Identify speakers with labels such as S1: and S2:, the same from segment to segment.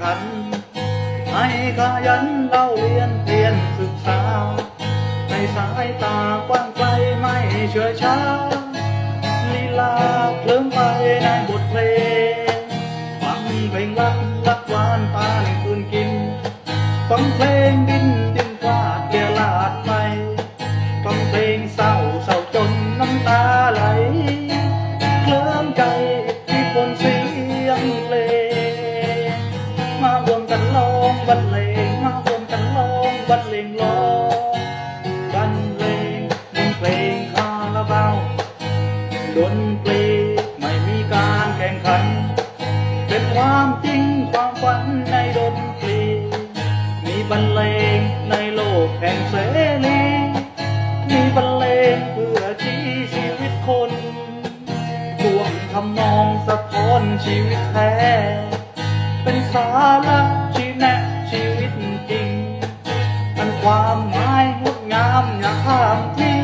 S1: ขัน ให้ขยันเล่าเรียนเพียนศึกษา ในสายตากว้างไกลไม่เชื่อช้าลีลาเคลิ้มไปในบทเพลงฟังเพลงรักรักหวานตาในคืนกินฟังเพลงดิน ร้องบรเลงมารวมกันร้องบรรเลงร้องบรรเลงบนเพลงคาราบาวดนตรีไม่มีการแข่งขัน เป็นความจริงความฝันในดนตรี มีบรรเลงในโลกแห่งเสรีมีบรรเลงเพื่อชี้ชีวิตคนทวงทำนองสะท้อนชีวิตแท้เป็นสาระ ความหมายงดงามอย่ามที่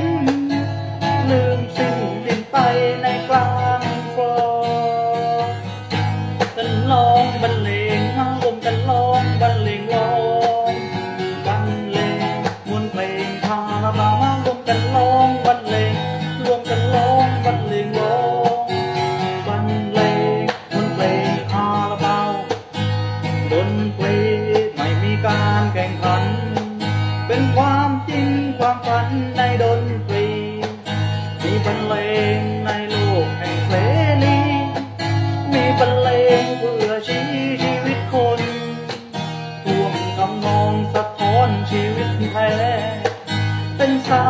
S1: เป็นความจริงความฝันในดนตรี มีบรรเลงในโลกแห่งเสรีมีบรรเลงเพื่อชี้ชีวิตคนท่วงทำนองสะท้อนชีวิตแท้เป็นสา